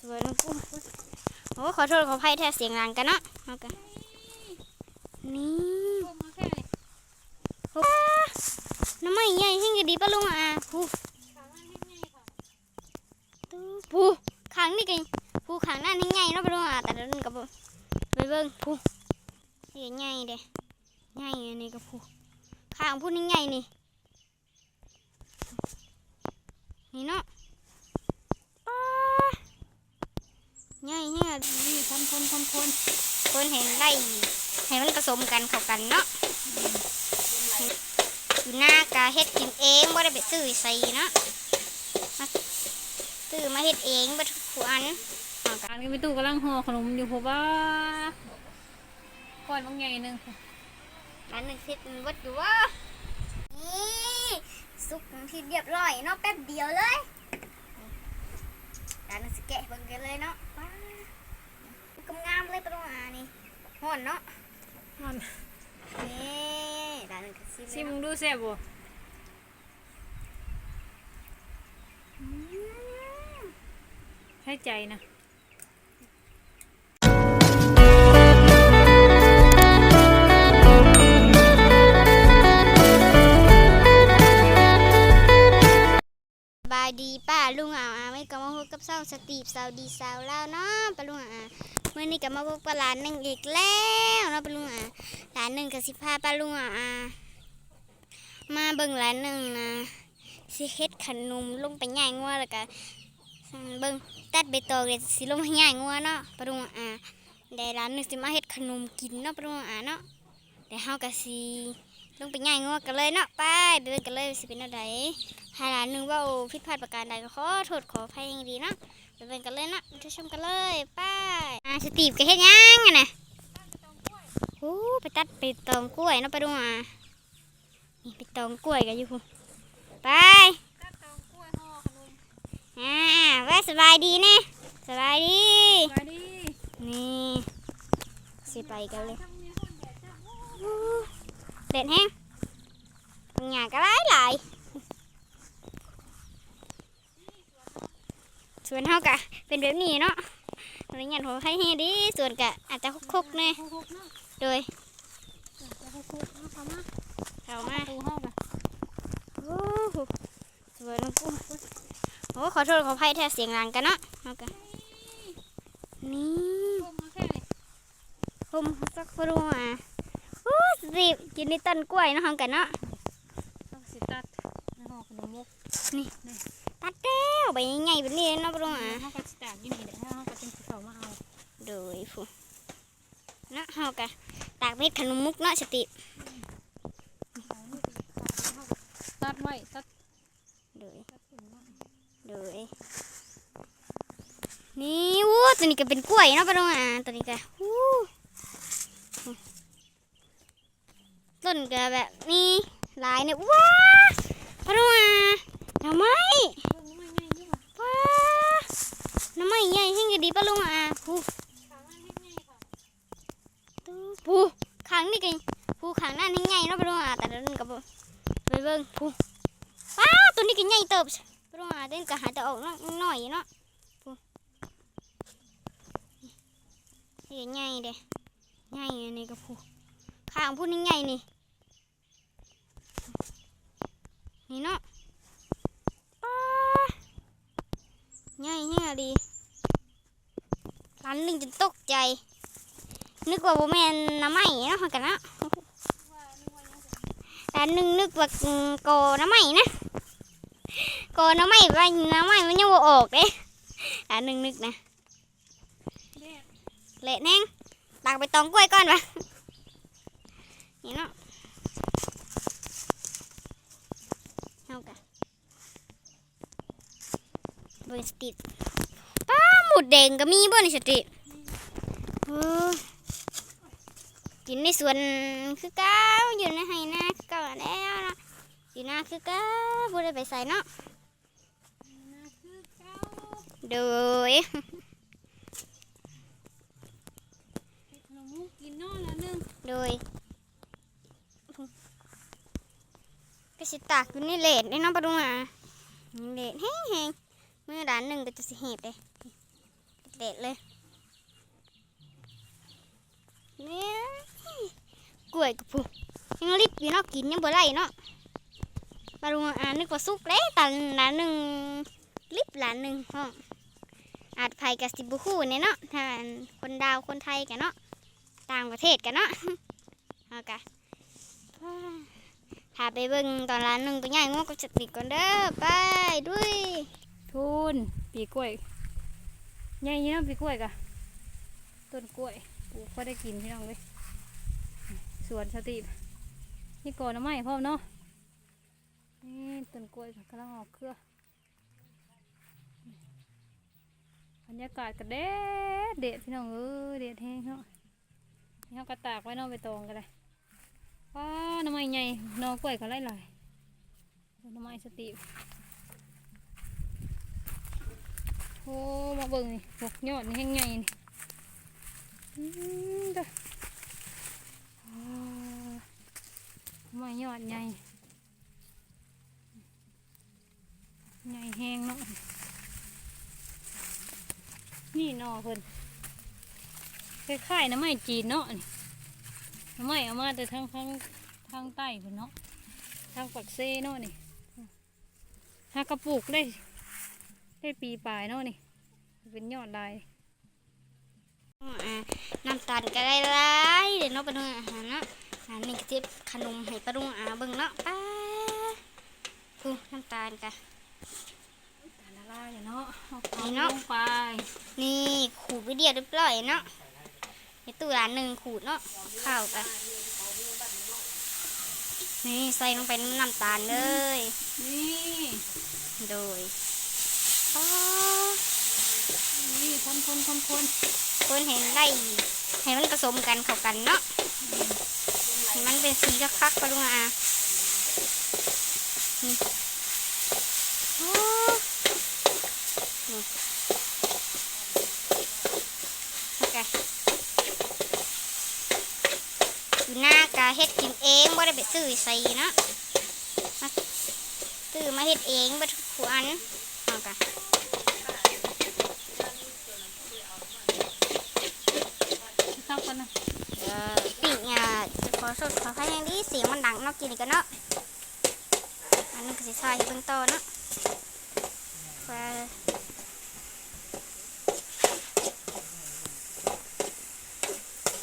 สวยนะกูโอ้ขอโทษขออภัยแท้เสียงดังกันเนาะเอากันนี่พวกมาแค่นี้โอ้น้ำไม่ใหญ่ให้กดีปะลุงอะผู้ขามันให้ง่ายค่ะผู้ขังนี่กันผู้ขังนั่นให้ใหญ่เนาะปะลุงอะแต่เดินกับไปเบิ่งผู้นี่ใหญ่เด้ใหญ่อันนี้กับผู้ข้างผู้นี่ใหญ่นี่นี่เนาะป้าใหญ่แฮ่นี่ คนคนคนคนคนเห็นได้ให้มันผสมกันเข้ากันเนาะอยู่หน้ากาเฮ็ดกินเองบ่ได้ไปซื้อใส่เนาะมาซื้อมาเฮ็ดเองบ่ทุกผู้อันเอากันการกันไปตู้กำลังห่อขนมอยู่เพราะว่าก้อนบางใหญ่หนึ่งอันหนึงเฮ็ดมันวัดอยู่ว่านี่สุกที่เรียบร้อยเนาะแป๊บเดียวเลยการนึงสิแกะเบิ่งกันเลยเนาะว้ากำ งามเลยปะน้องอานี่ฮ้อนเนาะนี่ด้านนึงก็ซิมชิเลยมเนาะดูแซ่บบ่อืมให้ใจนะสบายดีป้าลุงอ่าวอาไม่ก็มาพบกับเศร้าสตีบสาวดีสาวลาวเนาะป้าลุงอ่า เมื่อนี้ก็มาพบกับหลาหนึ่งอีกแล้วนะป้าลุงอ่าหลานหนึ่งกับสิพาป้าลุงอ่ามาเบิ่งหลานหนึ่งนะสิเฮ็ดขนมลงไปย่างงัวแล้วก็เบิ่งตัดใบตองเดี๋ยวสิลงไปย่างงัวเนาะป้าลุงอ่าได้หลานหนึ่งสิมาเฮ็ดขนมกินเนาะป้าลุงอ่าเนาะเดี๋ยวเฮาก็สิลงไปย่างงัวกันเลยเนาะไปไปเบิ่งกันเลยสิเป็นอะไรหาหลานหนึ่งว่าผิดพลาดประการใดก็ขอโทษขออภัยอย่างดีเนาะ ไปเป็นกันเลยนะไปชมกันเลยไป้ายอ่าสตีฟก็เฮ็ดยังอะนะโอ้ไปตัดไปตองกล้วยเนาะไปดูอะนี่ไปตองกล้วยกันอยู่พุ่นไปตัดเตากล้วยห่อขนมอ่าไว้สบายดีเนี่สบายดีมายดินี่สิไปกันเลยเนี่ยคนแดดจ้ะโอ้เด็ดแห้งปัญญาก็หลายหลาย ส่วนเฮากะเป็นแบบนี้เนาะอะไรเงี้ยผมให้เฮดีส่วนกะอาจจะคุกๆเนี่ยคุกๆเนาะโดยจะคุกๆเนาะเข้ามาเข้ามาตู้ห้องกันโอ้โหสวยนะกูโอ้ขอโทษขออภัยแท้เสียงดังกันเนาะเอากันนี่พวกมาแค่นี้ผมสักพรูมาโอ้สิกินในต้นกล้วยเนาะเอากันเนาะต้องสิตัดในห่อขนมมุก ตัดแล้วไปยังไงแบบนี้เนาะพรูมาห้องก็สิตากอยู่นี่แหละห้องก็จึงสิเข้ามาเอาโดยผู้เนาะเฮากะตากเม็ดขนมมุกเนาะสติ ตัดไว้ตัดโดย ตัดถึงเนาะโดย นี่วู้ตัวนี้ก็เป็นกล้วยเนาะปะน้องอะตัวนี้ก็วู้ต้นก็แบบนี้หลายเนี่ยว้าปะน้องอะหน่อไม้ เบิ่งไม่ง่ายอยู่ค่ะ ว้าหน่อไม้ใหญ่ให้ กดีปะลุงอะผู้ขามันให้ง่ายค่ะผู้ขังนี่กันผู้ขังนั่นให้ใหญ่เนาะปะน้องอะแต่เดินกับไปเบิ่งผู้ว้าตัวนี้ก็ใหญ่เติบปะน้องอะเดินก็หาแต่ออกเนาะหน่อยเนาะผู้นี่ใหญ่เด้ใหญ่อันนี้ก็ผู้ข้างผู้นี่ใหญ่นี่นี่เนาะป้าใหญ่แฮ่ดี ร้านหนึ่งจนตกใจ นึกว่าบแมนน้ำไหม้เนาะหั้นกันนะร้านหนึ่งนึกว่าโกน้ำไหม้นะโกน้ำไหม้ไปน้ำไหม้มันยังบ่ออกเด้ร้านหนึ่งนึกนะเละแน่งตักไปตองกล้วยก่อนวะนี่เนาะเอากะเบอร์สติด ดแดงก็มีบ่ในสติกินในสวนคือเก้าอยู่ในไห้นาคือเก้าแล้วนะอยู่นาคือเก้าบ่ได้ไปใส่เนาะโดยกินนอแล้วหนึงโดยก็สิตากอยู่ในเลดนี่เนาะปะดุงอะนี่เลดแห้งๆมือด้านหนึ่งก็จะสิเห็บเลย เด็ดเลยเนี่ยกล้วยกับผู้ยังรีบอยู่นาะกินยังบ่ไรเนาะปลาลุงอ่านนึกว่าสุกเลยตันหลานหนึ่งรีบหลานหนึ่งห้องอาจไผกับสิบุคู่เนี่ยเนาะถ้านคนดาวคนไทยกันเนาะต่างประเทศกันเนาะเอากะถ้าไปเบิ่งตอนร้านหนึ่งตัวใหญ่งวกก็จะติดก่อนเด้อไปด้วยทุนปีกล้วย ใหญ่เนาะปีกล้วยกะต้นกล้วยปลูกพอได้กินพี่น้องเลยสวนสติปนี่ก่อนน้ำไม้พร้อเนาะนี่ต้นกล้วยกำลังออกเครือบรรยากาศก็เด็ดเด็ดพี่น้องเอ้ยเด็ดแห้งเนาะนี่เขากระตากไว้นอกใบตองกันเลยว้าน้ำไม้ใหญ่นอกล้วยก็ไล่หลายๆน้ำไม้สติป โอ้มาเบิ่งนี่พวกยอดนี่แห้งใหญ่นี่อืมเด้ออ่าไม่ยอดใหญ่ใหญ่แห้งเนาะนี่นอเพิ่นคล้ายๆน้ำไม้จีนเนาะนี่น้ำไม้เอามาแต่ทางทางทางใต้เพิ่นเนาะทางปักเซเนาะนี่หากระปุกได้ ได้ปีปลายเนาะนี่ เป็นยอดลายอ่าน้ำตาลก็ได้หลายเดี๋ยวเนาะไปดูอาหารเนาะอันนี้ก็เจ็บขนมให้ปลาดุงอาเบิ่งเนาะป้าดูน้ำตาลกะตาละลายเนาะเอานี่ของเนาะลงไปนี่ขูดไปเดียวเรียบร้อยเนาะในตู้ร้านหนึ่งขูดเนาะข้าวกะนี่ใส่ลงไปน้ำตาลเลย นี่ โดย อ๋อนี่คนคนคนคนคนเห็นได้ให้มันผสมกันเข้ากันเนาะให้มันเป็นสีคักๆปลุงอานี่โอ้โอเคอยู่หน้ากาเฮ็ดกินเองบ่ได้ไปซื้อใส่เนาะซื้อมาเฮ็ดเองบ่ทุกอันเอากะ เข้ากันนะ เอ่อปีกเนี่ยจะขอ สดขอให้ยังดีเสียงมันดังเนอกกินอีกกันเนาะอันนี้ก็สิใส่เบื้องต้นเนาะไป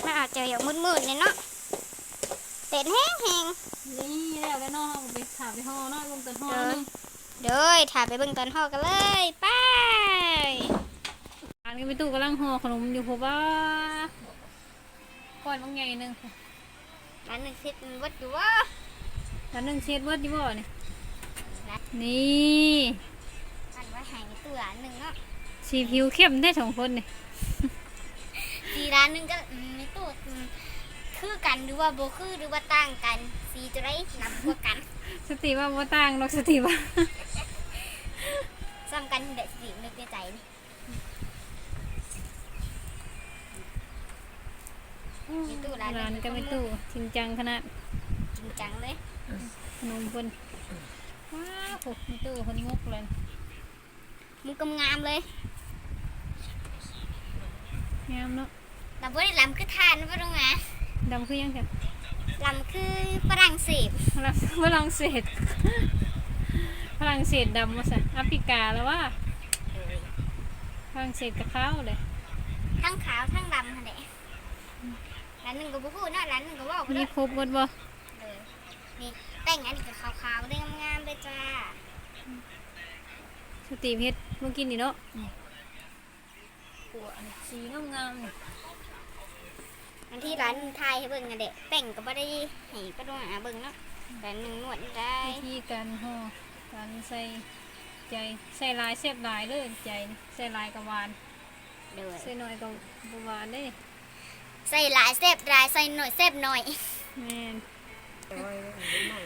มันอาจจะอย่างมืดๆเนี่ยเนาะเต็นแห้งแหงนี่แล้วแล้วเนาะเอาไปถามไปห่อเนาะลงต้นห่อเออนึงๆเด้อถ่ายไปเบื้องต้นห่อกันเลยไปอ่านกันไปตู้กำลังห่อขนมอยู่เพราะว่าก้อนบางใหญ่หนึง ร้านหนึ่งเสร็จมันวัดอยู่วะแล้วหนึ่งเช็ดเวิร์ดยี่บ่นี่นะนี่อันไว้ใหายในตู้ร้านหนึ่งเนาะสีผิวเข้มได้สองคนนี่สีร้านหนึ่งก็อืมในตู้อืมคือกันหรือว่าโบคือหรือว่าต่างกันสีจะได้นับกว่ากัน สติว่าบ่ต่างหรอกสติว่าซ้ำกันเด็ดสีนึกในใจนี่ ในตู้ร้านร้านก็ไม่ตู้จริงจังขนาดจริงจังเลยขนมคนว้าวโหไม่ตู้คนงกเลยมุกกำงามเลยงามเนาะแต่บ่ได้ลำคือทานนะพ่อลุงนะดำคือยังไงลำคือฝรั่งเศสฝรั่งฝรั่งเศสฝรั่งเศสดำมาสิแอฟริกาแล้วว่าฝรั่งเศสกับข้าวเลยทั้งขาวทั้งดำค่ะเด็ ร้านหนึ่งก็บ่พูดเนาะร้านหนึ่งก็เว่าไปมีเลยครบหมดบ่เลยนี่แต่งอันนี้ก็ขาวๆได้งามๆเลยจ้าสตรีเพชรเมื่อกี้นี่เนาะปัวอันสีงามๆนี่อันที่ร้านไทยให้เบิ่งนะเด็กแต่งก็บ่ได้ให้ป้าลุงอะเบิ่งเนาะร้านหนึ่งนวดได้ วิธีการห่อการใส่ใจใส่ลายเสียบลายเลยใจนี่ใส่ลายกับหวานเลย ใส่หน่อยกับบ่หวานได้ ใส่หลายเซฟหลายใส่หน่อยเซฟหน่อยแม่น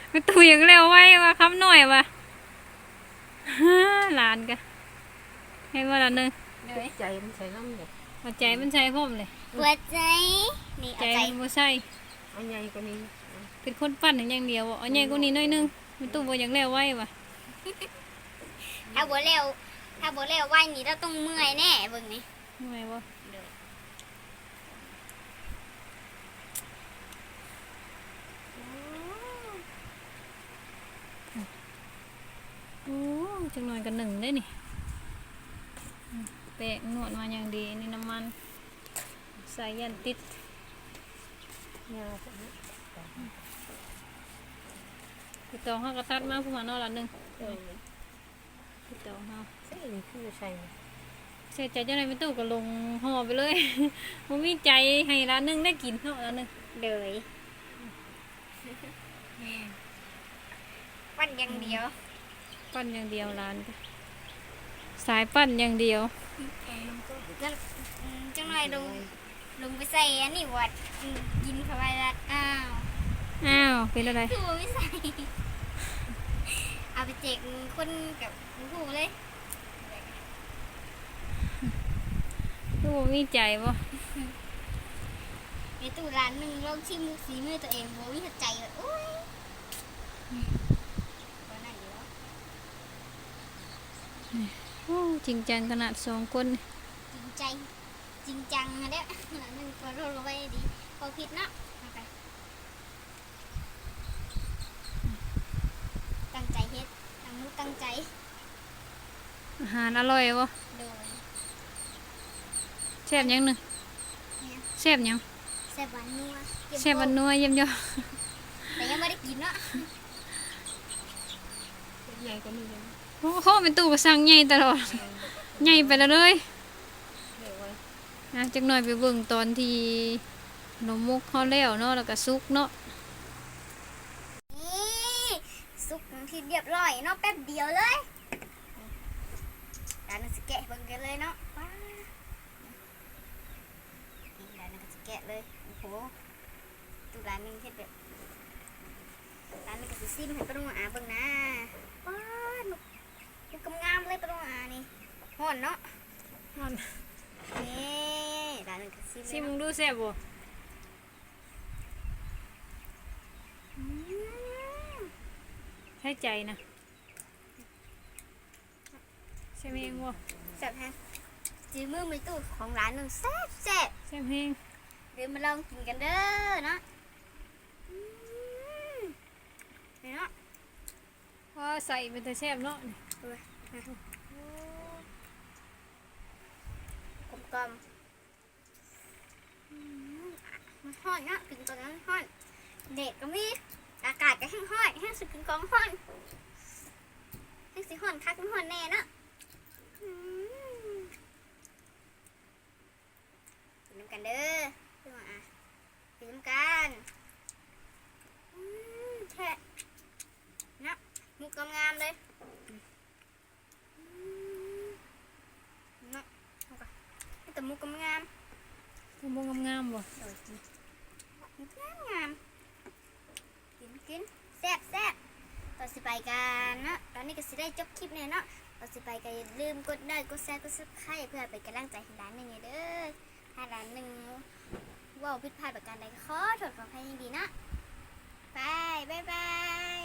ไม่ตู้ยังเร็วไว้ว่ะคำหน่อยว่ะฮ่าหลานกะให้ว่าละหนึงเลยใจมันใส่น้ำเนี่ยเอาใจมันใช้พร้อมเลยหัวใจนี่ใจเอาใจมันบ่ใช่อันใหญ่กว่านี้เป็นคนปั้นอย่างเดียวบ่เอาใหญ่กว่านี้หน้อยหนึงไม่ตู้บ่ยังเร็วไว้ว่ะถ้าบ่เร็วถ้าบ่เร็วไหวนี่เราต้องเมื่อยแน่เบิ่งนี่แหน่วยบ่ อโอ้จังหน่อยกันหนึ่งได้นี่อืมแปะนวดมาอย่างดีนี่น้ำมันใส่ยันติดเนี่ยเราจะพี่ตองเขาก็ตัดมาผู้มาเนอละหนึ่งเออพี่ตองเขาเส้นนี่คือใส่เสียใจจังไรไม่ตู้ก็ลงห่อไปเลยมันมีใจให้ละหนึ่งได้กินเนาะละหนึ่งเดยปั้นอย่างเดียว ปั้นอย่างเดียวร้านก็สายปั้นอย่างเดียวจังอืมจังหน่อยลงลงไปใส่อันนี้วัดอืมกินเข้าไปแล้วอ้าวอ้าวเป็นอะไรคือบ่ไม่ใส่เอาไปแจกคนกับผู้เลยลูกมีใจบ่ในตู้ร้านหนึ่งลองชิมสีมือตัวเองโบวิหัวใจเลยโอ้ยก็นั่นอยู่แล้ว โอ้ จริงจังขนาดสองคนจริงใจจริงจังนะเด้อร้านหนึ่งก็โดนลงไปดีพอผิดเนาะเอาไปตั้งใจเฮ็ดตั้งมือตั้งใจ อาหารอร่อยบ่โดยแซ่บยังหนึ่งเนี่ยแซ่บยังแซ่บหวานนัวเก็แซ่บวันนัวเยี่ยมยอดแต่ยังไม่ได้กินเนาะใหญ่ก็มีเลย โอ้โหเป็นตู้ประสังใหญ่ตลอดใหญ่ไปแล้วเลยนะจักหน่อยไปเบิ่งตอนที่นมมุกเขาแล้วเนาะแล้วก็ซุกเนาะนี่สุกที่เรียบร้อยเนาะแป๊บเดียวเลยร้านนึงสแกะเบิ่งกันเลยเนาะว้านี่านก็สแกะเลยโอ้โหตูร้านนึงเฮ็ดแบบร้านนึงก็สิซิมให้ปะลุงอาเบิ่งนะว้า นุกนุกงามๆเลยปะลุงอานี่ฮ้อนเนาะนี่ร้านนึงก็ซิมซิเลยมึเนาะงดูแซ่บบ่อืมให้ใจนะแซ่บเฮงบ่แซ่บแฮะจือมือมือตู้ของร้านนึงแซ่บแซ่บแซ่บเฮงเดี๋ยวมาลองกินกันเด้อเนาะอืมนี่เนาะ ว่าใส่เป็นแต่แซ่บเนาะนี่ กลมกลมมันห้อนเนาะกินตอนนั้นห้อนเด็กก็มีอากาศก็แห้งห้อยแห้งสุดกินกองห้อนแห้งสิห้อนคักห้อนแน่นะกินน้ำกันเด้อเพื่อนอะกินน้ำกันแช่นะมุกงามๆเลยอืมเนาะเอาก่อนให้ แต่มุกงามทำบ่งามๆบ่ๆโดยกินมุกงามๆกินกินแซ่บแซ่บต่อสิไปกันเนาะตอนนี้ก็สิได้จบคลิปเนี่ยเนาะต่อสิไปก็อย่าลืมกดไลค์กดแชร์กดซับสไครต์เพื่อเป็นกำลังใจให้ร้านหนึ่งเด้อถ้าร้านหนึ่งเว่าผิดพลาดประการใดก็ขอโทษขออภัยอย่างดีเนาะบายบายบาย